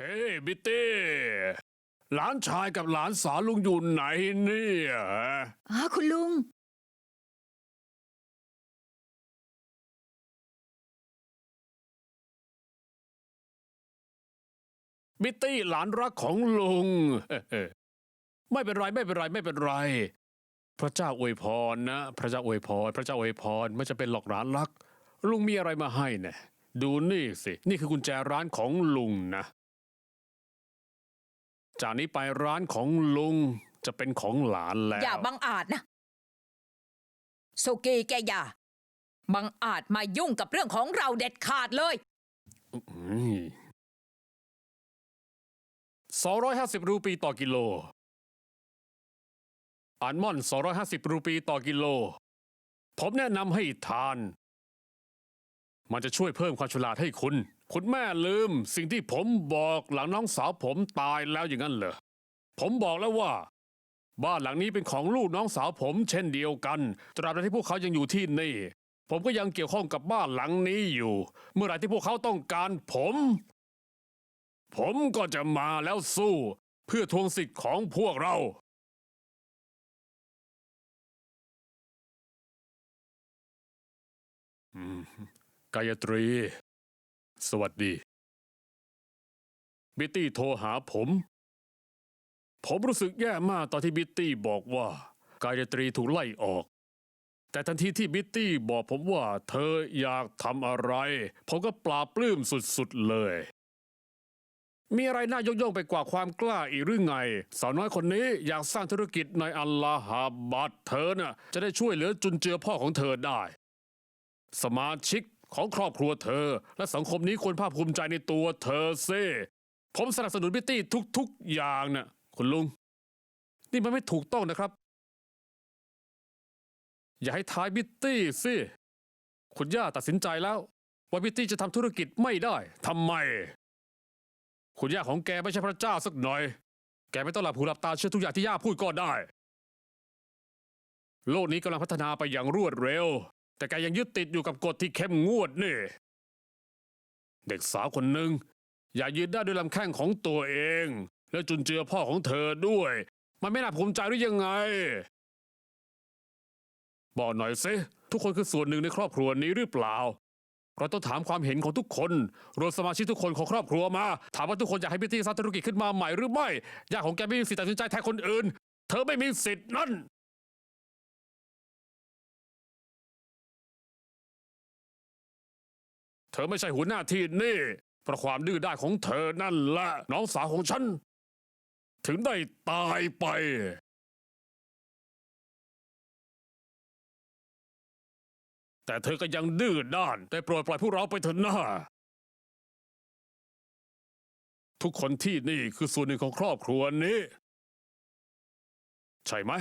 เฮ้ยบิตตี้หลานชายกับหลานสาวลุงอยู่ไหนเนี่ยอ๋อคุณลุง บิตตี้หลานรักของลุงเอ่อไม่เป็นไรไม่เป็นไรไม่เป็นไร พระเจ้าอวยพรนะ พระเจ้าอวยพร พระเจ้าอวยพรไม่จะเป็นหลอกหลานรัก ลุงมีอะไรมาให้เนี่ยดูนี่สิ นี่คือกุญแจร้านของลุงนะ จากนี้ไปร้านของลุงจะเป็นของหลานแล้ว อย่าบังอาจนะสุกีแกอย่าบังอาจมายุ่งกับเรื่องของเราเด็ดขาดเลยสองร้อยห้าสิบรูปีต่อกิโล อัลมอนด์สองร้อยห้าสิบรูปีต่อกิโล ผมแนะนำให้ทาน มันจะช่วยเพิ่มความฉลาดให้คุณ คุณแม่ลืมสิ่งที่ผมบอกหลังน้องสาวผมตายแล้วอย่างนั้นเหรอ ผมบอกแล้วว่า บ้านหลังนี้เป็นของลูกน้องสาวผม เช่นเดียวกัน ตราบใดที่พวกเขายังอยู่ที่นี่ ผมก็ยังเกี่ยวข้องกับบ้านหลังนี้อยู่ เมื่อไหร่ที่พวกเขาต้องการผม ผมก็จะมาแล้วสู้ เพื่อทวงสิทธิ์ของพวกเราอืมกายตรี สวัสดี บิตตี้โทรหาผม ผมรู้สึกแย่มากตอนที่บิตตี้บอกว่า กายตรีถูกไล่ออก แต่ทันทีที่บิตตี้บอกผมว่า เธออยากทำอะไร ผมก็ปลาปลื้มสุดๆเลย มีอะไรน่ายกย่องไปกว่าความกล้าอีกหรือไง สาวน้อยคนนี้อยากสร้างธุรกิจในอัลลาฮาบัดเธอน่ะจะได้ช่วยเหลือจุนเจือพ่อของเธอได้ สมาชิก ของครอบครัวเธอ และสังคมนี้ควรภาคภูมิใจในตัวเธอเซ่ผมสนับสนุนบิตตี้ทุกๆอย่างน่ะคุณลุง นี่มันไม่ถูกต้องนะครับ อย่าให้ท้ายบิตตี้สิคุณย่าตัดสินใจแล้วว่าบิตตี้จะทำธุรกิจไม่ได้ทำไม คุณย่าของแกไม่ใช่พระเจ้าสักหน่อย แกไม่ต้องหลับหูหลับตาเชื่อทุกอย่างที่ย่าพูดก็ได้ โลกนี้กำลังพัฒนาไปอย่างรวดเร็ว แต่แกยังยึดติดอยู่กับกฎที่เข้มงวดนี่ เด็กสาวคนหนึ่งอย่ายืนได้ด้วยลำแข้งของตัวเอง และจุนเจือพ่อของเธอด้วย มันไม่น่าภูมิใจหรือยังไง บอกหน่อยสิทุกคนคือส่วนหนึ่งในครอบครัวนี้หรือเปล่า เราต้องถามความเห็นของทุกคนรวมสมาชิกทุกคนของครอบครัวมา ถามว่าทุกคนอยากให้พิธีสร้างธุรกิจขึ้นมาใหม่หรือไม่ญาติของแกไม่มีสิทธิ์ตัดสินใจแทนคนอื่น เธอไม่มีสิทธิ์นั่น ธอไม่ใช่หัวหน้าที่นี่ เพราะความดื้อด้านของเธอนั่นแหละน้องสาวของฉัน ถึงได้ตายไป แต่เธอก็ยังดื้อด้านได้โปรดปล่อยพวกเราไปเถอะนะทุกคนที่นี่คือส่วนหนึ่งของครอบครัวนี้ ใช่ไหม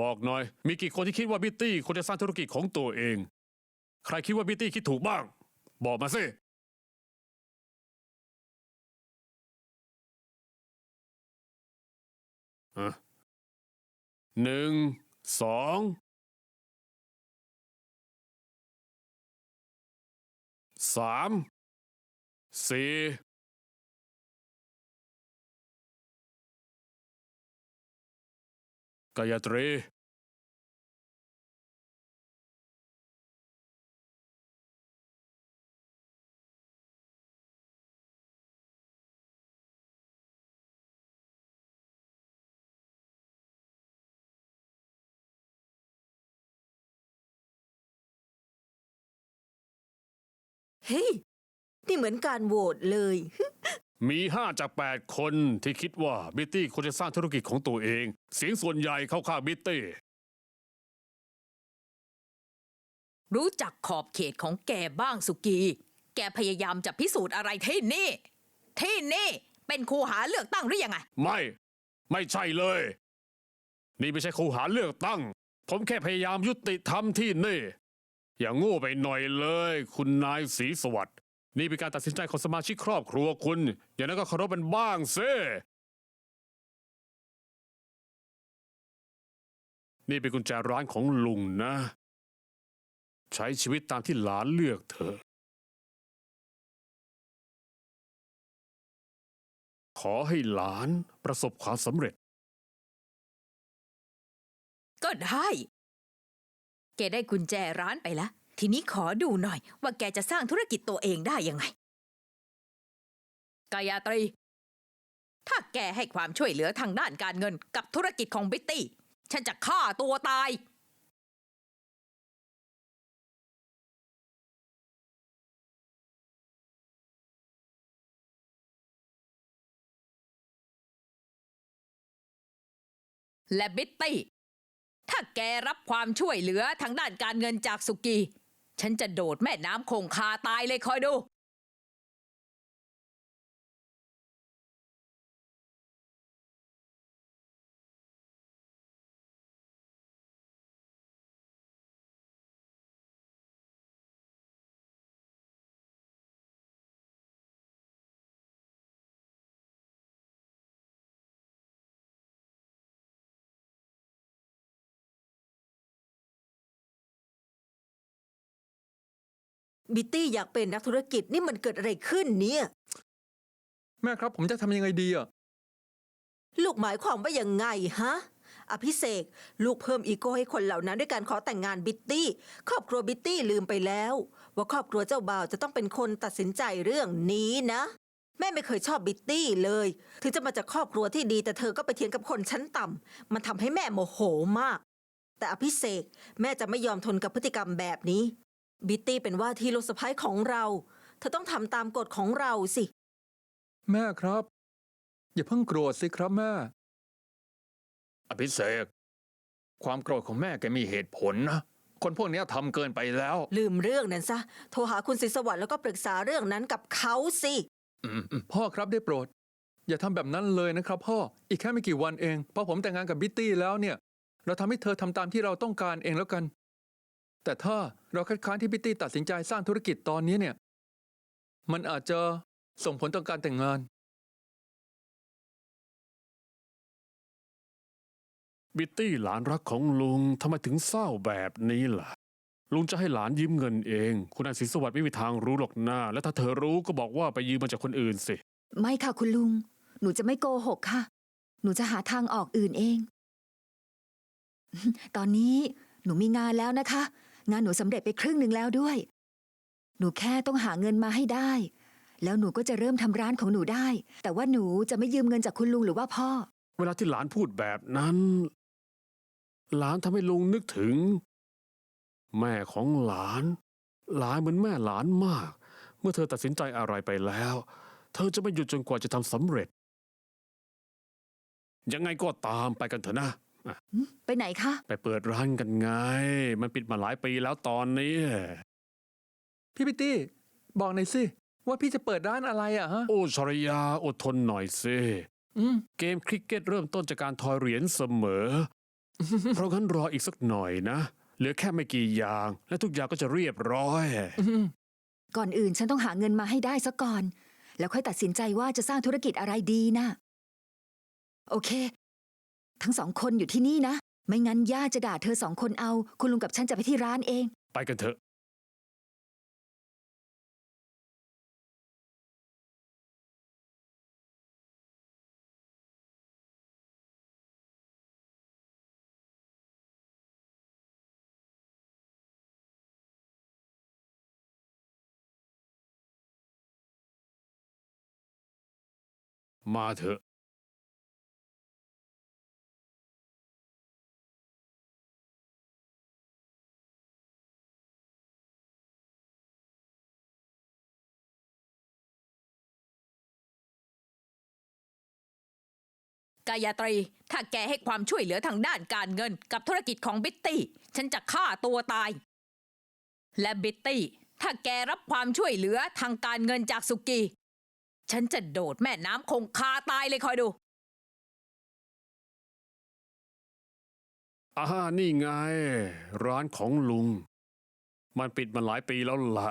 บอกหน่อย มีกี่คนที่คิดว่าบิตตี้ควรจะสร้างธุรกิจของตัวเอง ใครคิดว่าบิตตี้คิดถูกบ้าง บอกมาสิหนึ่งสองสามสี่กายตรี เฮ้ย นี่เหมือนการโหวตเลย มีห้าจากแปดคนที่คิดว่าบิตตี้ควรจะสร้างธุรกิจของตัวเอง เสียงส่วนใหญ่เข้าข้างบิตตี้ รู้จักขอบเขตของแกบ้างสุกี แกพยายามจะพิสูจน์อะไรที่นี่ ที่นี่ เป็นคูหาเลือกตั้งหรือยังไง ไม่ ไม่ใช่เลย นี่ไม่ใช่คูหาเลือกตั้ง ผมแค่พยายามยุติธรรมที่นี่ อย่างโง่ไปหน่อยเลย คุณนายศรีสวัสดิ์นี่เป็นการตัดสินใจของสมาชิกครอบครัวคุณ อย่างนั้นก็เคารพมันบ้างซินี่เป็นกุญแจร้านของลุงนะ ใช้ชีวิตตามที่หลานเลือกเธอะขอให้หลานประสบความสำเร็จ ก็ได้ กได้กุญแจร้านไปแล้วทีนี้ขอดูหน่อย ว่าแกจะสร้างธุรกิจตัวเองได้ยังไง กายาตรี ถ้าแกให้ความช่วยเหลือทางด้านการเงินกับธุรกิจของบิตตี้ ฉันจะฆ่าตัวตาย และบิตตี้ ถ้าแกรับความช่วยเหลือทางด้านการเงินจากสุกี ฉันจะโดดแม่น้ำคงคาตายเลยคอยดู บิตตี้อยากเป็นนักธุรกิจนี่มันเกิดอะไรขึ้นเนี่ย แม่ครับผมจะทำยังไงดีอะ ลูกหมายความว่ายังไงฮะ อภิเษกลูกเพิ่มอีโก้ให้คนเหล่านั้นด้วยการขอแต่งงานบิตตี้ ครอบครัวบิตตี้ลืมไปแล้ว ว่าครอบครัวเจ้าบ่าวจะต้องเป็นคนตัดสินใจเรื่องนี้นะ แม่ไม่เคยชอบบิตตี้เลย ถึงจะมาจากครอบครัวที่ดีแต่เธอก็ไปเถียงกับคนชั้นต่ำมันทำให้แม่โมโหมาก แต่อภิเษกแม่จะไม่ยอมทนกับพฤติกรรมแบบนี้ บิตตี้เป็นว่าที่ลูกสะใภ้ของเรา เธอต้องทำตามกฎของเราสิ แม่ครับ อย่าเพิ่งโกรธสิครับแม่ อภิเษกความโกรธของแม่แกมีเหตุผลนะ คนพวกเนี้ยทำเกินไปแล้ว ลืมเรื่องนั้นซะ โทรหาคุณศิษย์สวัสดิ์แล้วก็ปรึกษาเรื่องนั้นกับเขาสิ อืมอืมพ่อครับได้โปรด อย่าทำแบบนั้นเลยนะครับพ่ออีกแค่ไม่กี่วันเองพอผมแต่งงานกับบิตตี้แล้วเนี่ย เราทำให้เธอทำตามที่เราต้องการเองแล้วกัน แต่ถ้าเราคัดค้านที่บิตตี้ตัดสินใจสร้างธุรกิจตอนนี้เนี่ย มันอาจจะส่งผลต่อการแต่งงาน บิตตี้หลานรักของลุงทำไมถึงเศร้าแบบนี้ล่ะ ลุงจะให้หลานยืมเงินเอง คุณอาศิสวัสดิ์ไม่มีทางรู้หรอกนะและถ้าเธอรู้ก็บอกว่าไปยืมมาจากคนอื่นสิ ไม่ค่ะคุณลุง หนูจะไม่โกหกค่ะ หนูจะหาทางออกอื่นเอง ตอนนี้หนูมีงานแล้วนะคะ งานหนูสำเร็จไปครึ่งหนึ่งแล้วด้วย หนูแค่ต้องหาเงินมาให้ได้ แล้วหนูก็จะเริ่มทำร้านของหนูได้ แต่ว่าหนูจะไม่ยืมเงินจากคุณลุงหรือว่าพ่อ เวลาที่หลานพูดแบบนั้น หลานทำให้ลุงนึกถึง แม่ของหลาน หลานเหมือนแม่หลานมาก เมื่อเธอตัดสินใจอะไรไปแล้ว เธอจะไม่หยุดจนกว่าจะทำสำเร็จ ยังไงก็ตามไปกันเถอะนะ ไปไหนคะ ไปเปิดร้านกันไง มันปิดมาหลายปีแล้วตอนนี้ พี่บิตตี้ บอกหน่อยสิ ว่าพี่จะเปิดร้านอะไรอะฮะ โอ้ชรยาอดทนหน่อยสิ อืม เกมคริกเก็ตเริ่มต้นจากการทอยเหรียญเสมอ เพราะงั้นรออีกสักหน่อยนะ เหลือแค่ไม่กี่อย่าง และทุกอย่างก็จะเรียบร้อยอืมก่อนอื่นฉันต้องหาเงินมาให้ได้ซะก่อน แล้วค่อยตัดสินใจว่าจะสร้างธุรกิจอะไรดีนะ โอเค ทั้งสองคนอยู่ที่นี่นะ ไม่งั้นย่าจะด่าเธอสองคนเอา คุณลุงกับฉันจะไปที่ร้านเอง ไปกันเถอะ มาเถอะ กายาตรี ถ้าแกให้ความช่วยเหลือทางด้านการเงินกับธุรกิจของบิตตี้ ฉันจะฆ่าตัวตาย และบิตตี้ ถ้าแกรับความช่วยเหลือทางการเงินจากสุกี้ ฉันจะโดดแม่น้ำคงคาตายเลยคอยดู อ่านี่ไง ร้านของลุง มันปิดมาหลายปีแล้วละ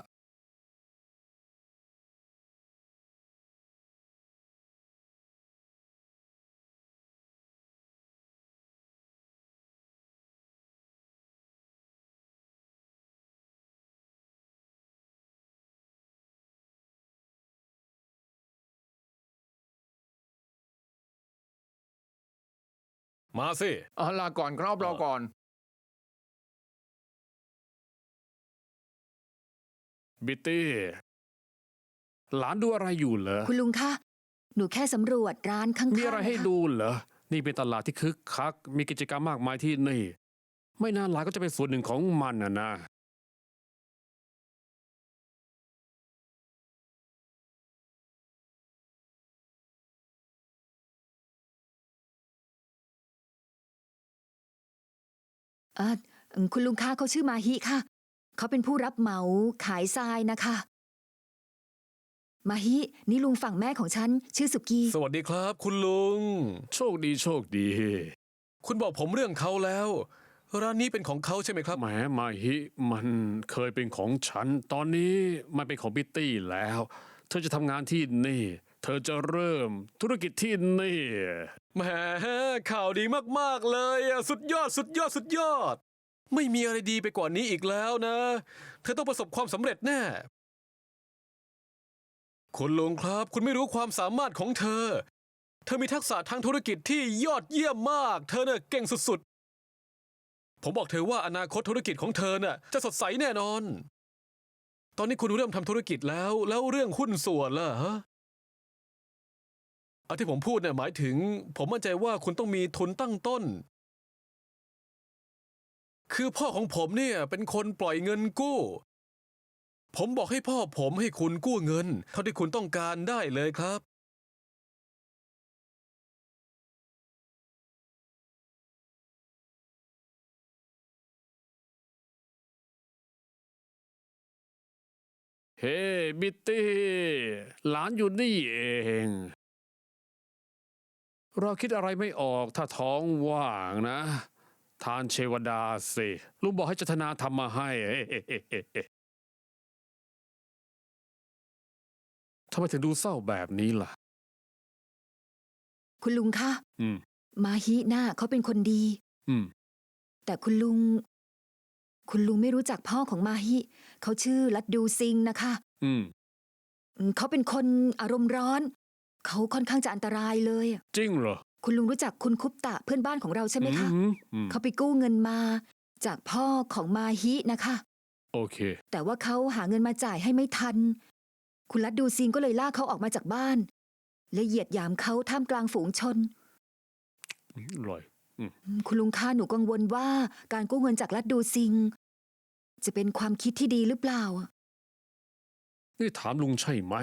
มาสิเอาลาก่อนครับรอก่อน บิตตี้ หลานดูอะไรอยู่เหรอ คุณลุงคะ หนูแค่สำรวจร้านข้างๆมีอะไรให้นคดูเหรอ นี่เป็นตลาดที่คึกคัก มีกิจกรรมมากมายที่นี่ ไม่นานหลานก็จะเป็นส่วนหนึ่งของมันนะนะ เออคุณลุงคะเขาชื่อมาฮิค่ะ เขาเป็นผู้รับเหมาขายทรายนะคะ มาฮิ นี่ลุงฝั่งแม่ของฉัน ชื่อสุกีสวัสดีครับ คุณลุง โชคดีโชคดี คุณบอกผมเรื่องเขาแล้ว ร้านนี้เป็นของเขาใช่ไหมครับ แหมมาฮิมันเคยเป็นของฉัน ตอนนี้มันเป็นของบิตตี้แล้ว เธอจะทำงานที่นี่ เธอจะเริ่มธุรกิจที่นี่แหมข่าวดีมากๆเลยอะสุดยอดสุดยอดสุดยอด ไม่มีอะไรดีไปกว่านี้อีกแล้วนะ เธอต้องประสบความสำเร็จแน่คุณลุงครับ คุณไม่รู้ความสามารถของเธอ เธอมีทักษะทางธุรกิจที่ยอดเยี่ยมมาก เธอเน่ะเก่งสุดๆ ผมบอกเธอว่าอนาคตธุรกิจของเธอน่ะจะสดใสแน่นอน ตอนนี้คุณเริ่มทำธุรกิจแล้ว แล้วเรื่องหุ้นส่วนล่ะฮะ เอาที่ผมพูดเนี่ยหมายถึง ผมมั่นใจว่าคุณต้องมีทุนตั้งต้น คือพ่อของผมเนี่ยเป็นคนปล่อยเงินกู้ ผมบอกให้พ่อผมให้คุณกู้เงิน เท่าที่คุณต้องการได้เลยครับ เฮ้บิตตี้ หลานอยู่นี่เอง เราคิดอะไรไม่ออกถ้าท้องว่างนะ ทานเชวดาสิลุงบอกให้จัตนาทำมาให้ทำไมถึงดูเศร้าแบบนี้ล่ะ คุณลุงคะ อืม มาฮิน่าเขาเป็นคนดี อืม แต่คุณลุง คุณลุงไม่รู้จักพ่อของมาฮิเขาชื่อลัดดูซิงนะคะอืม อืมเขาเป็นคนอารมณ์ร้อน เขาค่อนข้างจะอันตรายเลย จริงเหรอ คุณลุงรู้จักคุณคุปตะเพื่อนบ้านของเราใช่ไหมคะ อือืมเขาไปกู้เงินมา จากพ่อของมาฮินะคะ โอเค แต่ว่าเขาหาเงินมาจ่ายให้ไม่ทัน คุณลัดดูซิงก็เลยลากเขาออกมาจากบ้าน และเหยียดหยามเขาท่ามกลางฝูงชน อร่อยอืมคุณลุงคะหนูกังวลว่าการกู้เงินจากลัดดูซิง จะเป็นความคิดที่ดีหรือเปล่า นี่ถามลุงใช่ไหม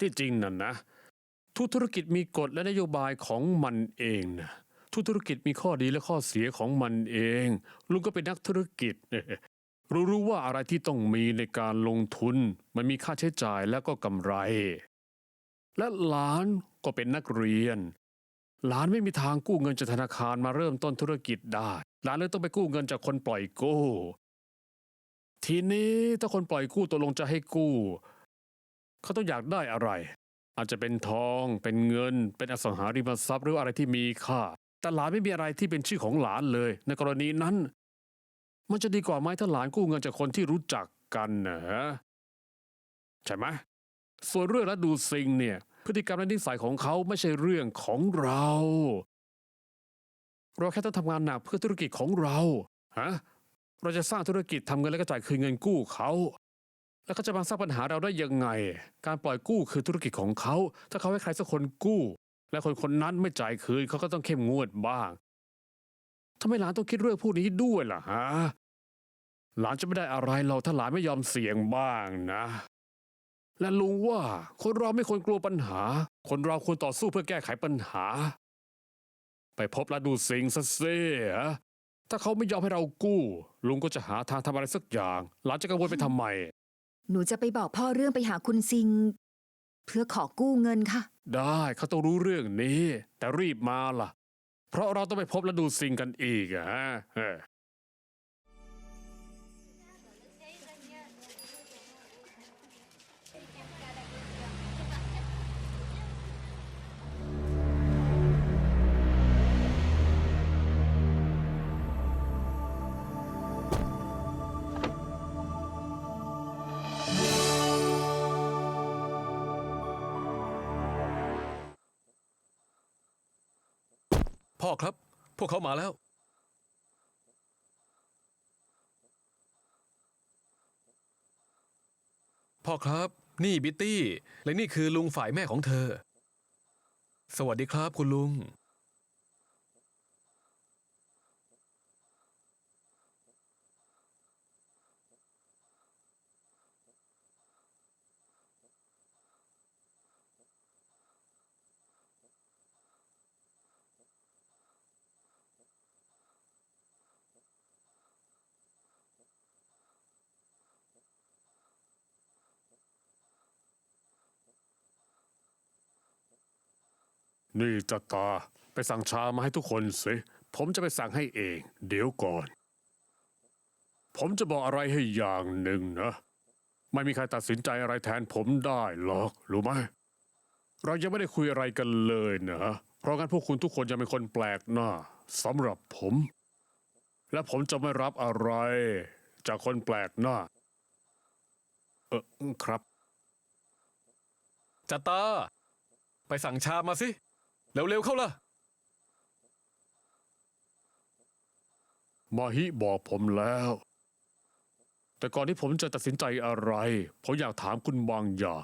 ที่จริงนั่นนะ ทุกธุรกิจมีกฎและนโยบายของมันเองนะทุกธุรกิจมีข้อดีและข้อเสียของมันเอง ลุงก็เป็นนักธุรกิจรู้รู้ว่าอะไรที่ต้องมีในการลงทุน มันมีค่าใช้จ่ายและก็กำไร และหลานก็เป็นนักเรียน หลานไม่มีทางกู้เงินจากธนาคารมาเริ่มต้นธุรกิจได้ หลานเลยต้องไปกู้เงินจากคนปล่อยกู้ ทีนี้ถ้าคนปล่อยกู้ตกลงจะให้กู้ เขาต้องอยากได้อะไร อาจจะเป็นทอง เป็นเงิน เป็นอสังหาริมทรัพย์หรืออะไรที่มีค่า แต่หลานไม่มีอะไรที่เป็นชื่อของหลานเลย ในกรณีนั้น มันจะดีกว่าไหมถ้าหลานกู้เงินจากคนที่รู้จักกันนะใช่ไหมส่วนเรื่องและดูซิงเนี่ย พฤติกรรมและนิสัยของเขาไม่ใช่เรื่องของเรา เราแค่ต้องทำงานหนักเพื่อธุรกิจของเราฮะเราจะสร้างธุรกิจทำเงินแล้วก็จ่ายคืนเงินกู้เขา แล้วเขาจะมาสร้างปัญหาเราได้ยังไง การปล่อยกู้คือธุรกิจของเขา ถ้าเขาให้ใครสักคนกู้ และคนคนนั้นไม่จ่ายคืนเขาก็ต้องเข้มงวดบ้างทำไมหลานต้องคิดเรื่องพวกนี้ด้วยล่ะฮะหลานจะไม่ได้อะไรเราถ้าหลานไม่ยอมเสี่ยงบ้างนะ และลุงว่าคนเราไม่ควรกลัวปัญหา คนเราควรต่อสู้เพื่อแก้ไขปัญหา ไปพบและดูสิงซะเสียถ้าเขาไม่ยอมให้เรากู้ ลุงก็จะหาทางทำอะไรสักอย่าง หลานจะกังวลไปทำไม หนูจะไปบอกพ่อเรื่องไปหาคุณซิง เพื่อขอกู้เงินค่ะ ได้เขาต้องรู้เรื่องนี้ แต่รีบมาล่ะ เพราะเราต้องไปพบและดูสิงกันอีกอะฮะ พ่อครับ พวกเขามาแล้ว พ่อครับ นี่บิตตี้ และนี่คือลุงฝ่ายแม่ของเธอ สวัสดีครับคุณลุง นี่จะตาไปสั่งชามาให้ทุกคนสิผมจะไปสั่งให้เอง เดี๋ยวก่อน ผมจะบอกอะไรให้อย่างหนึ่งนะ ไม่มีใครตัดสินใจอะไรแทนผมได้หรอก รู้ไหม เรายังไม่ได้คุยอะไรกันเลยนะ เพราะงั้นพวกคุณทุกคนยังเป็นคนแปลกหน้าสำหรับผม และผมจะไม่รับอะไร จากคนแปลกหน้า เออครับ จัตตา ไปสั่งชามาสิ เร็วๆเข้าล่ะ มาฮิบอกผมแล้ว แต่ก่อนที่ผมจะตัดสินใจอะไร ผมอยากถามคุณบางอย่าง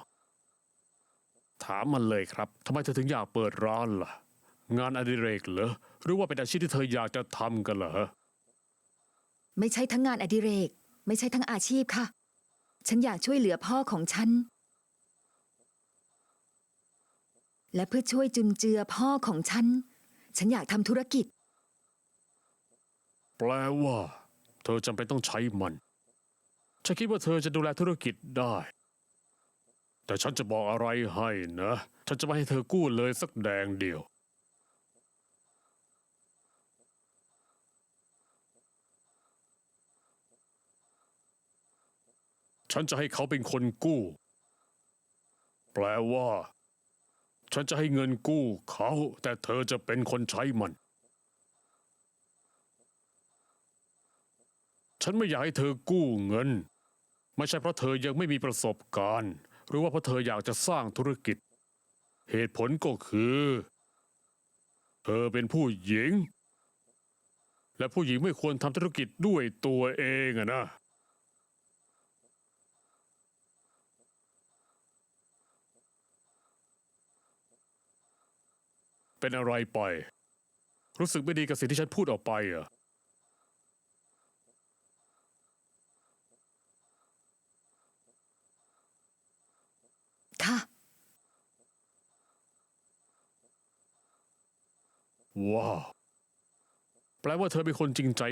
ถามมันเลยครับทำไมเธอถึงอยากเปิดร้านล่ะ งานอดิเรกเหรอ หรือว่าเป็นอาชีพที่เธออยากจะทำกันเหรอ ไม่ใช่ทั้งงานอดิเรก ไม่ใช่ทั้งอาชีพค่ะ ฉันอยากช่วยเหลือพ่อของฉัน และเพื่อช่วยจุนเจือพ่อของฉัน ฉันอยากทำธุรกิจ แปลว่า เธอจำเป็นต้องใช้มัน ฉันคิดว่าเธอจะดูแลธุรกิจได้ แต่ฉันจะบอกอะไรให้นะ ฉันจะไม่ให้เธอกู้เลยสักแดงเดียว ฉันจะให้เขาเป็นคนกู้ แปลว่า ฉันจะให้เงินกู้เขา แต่เธอจะเป็นคนใช้มัน ฉันไม่อยากให้เธอกู้เงิน ไม่ใช่เพราะเธอยังไม่มีประสบการณ์ หรือว่าเพราะเธออยากจะสร้างธุรกิจ เหตุผลก็คือ เธอเป็นผู้หญิง และผู้หญิงไม่ควรทำธุรกิจด้วยตัวเองอะนะ เป็นอะไรไป รู้สึกไม่ดีกับสิ่งที่ฉันพูดออกไปเหรอะค่ะ ว้าวแปลว่าเธอเป็นคนจริงใจ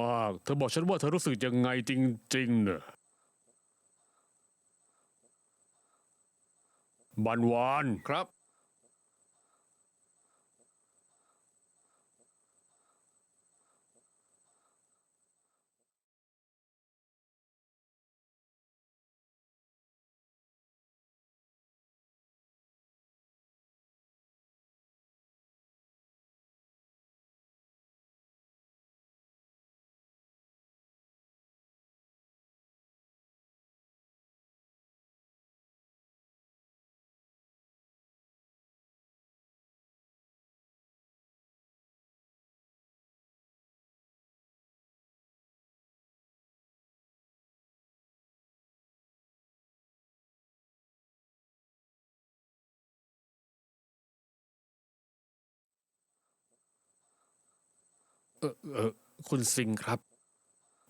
มากๆ เธอบอกฉันว่าเธอรู้สึกยังไงจริงๆเนอะบันวานครับ เออเออคุณสิงครับ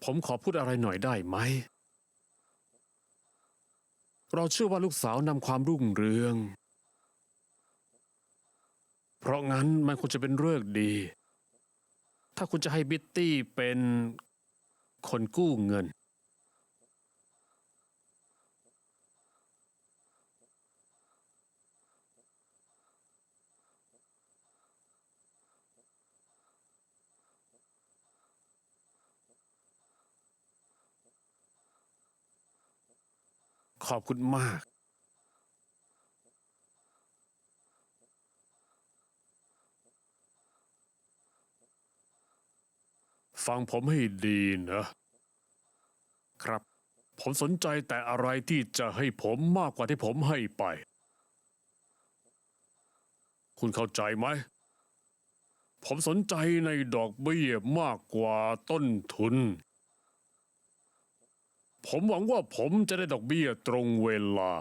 ผมขอพูดอะไรหน่อยได้ไหม เราเชื่อว่าลูกสาวนำความรุ่งเรือง เพราะงั้นมันควรจะเป็นเรื่องดี ถ้าคุณจะให้บิตตี้เป็นคนกู้เงิน ขอบคุณมาก ฟังผมให้ดีนะ ครับ ผมสนใจแต่อะไรที่จะให้ผมมากกว่าที่ผมให้ไป คุณเข้าใจไหม ผมสนใจในดอกเบี้ยมากกว่าต้นทุน ผมหวังว่าผมจะได้ดอกเบี้ยตรงเวลา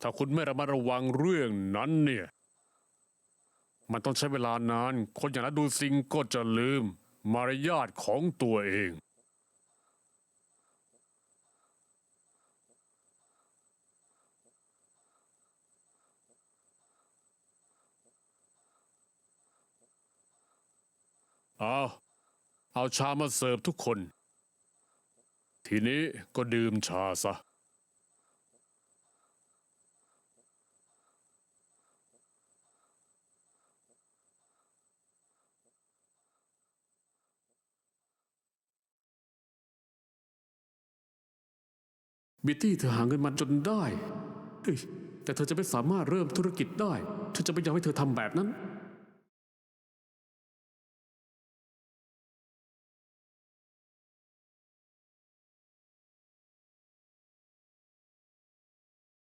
ถ้าคุณไม่ระมัดระวังเรื่องนั้นเนี่ย มันต้องใช้เวลานาน คนอย่างนั้นดูซิงก็จะลืม มารยาทของตัวเอง เอา เอาชามาเสิร์ฟทุกคน ทีนี้ก็ดื่มชาซะ บิตตี้เธอหาเงินมาจนได้เฮ้ยแต่เธอจะไม่สามารถเริ่มธุรกิจได้ฉันจะไม่ยอมให้เธอทำแบบนั้น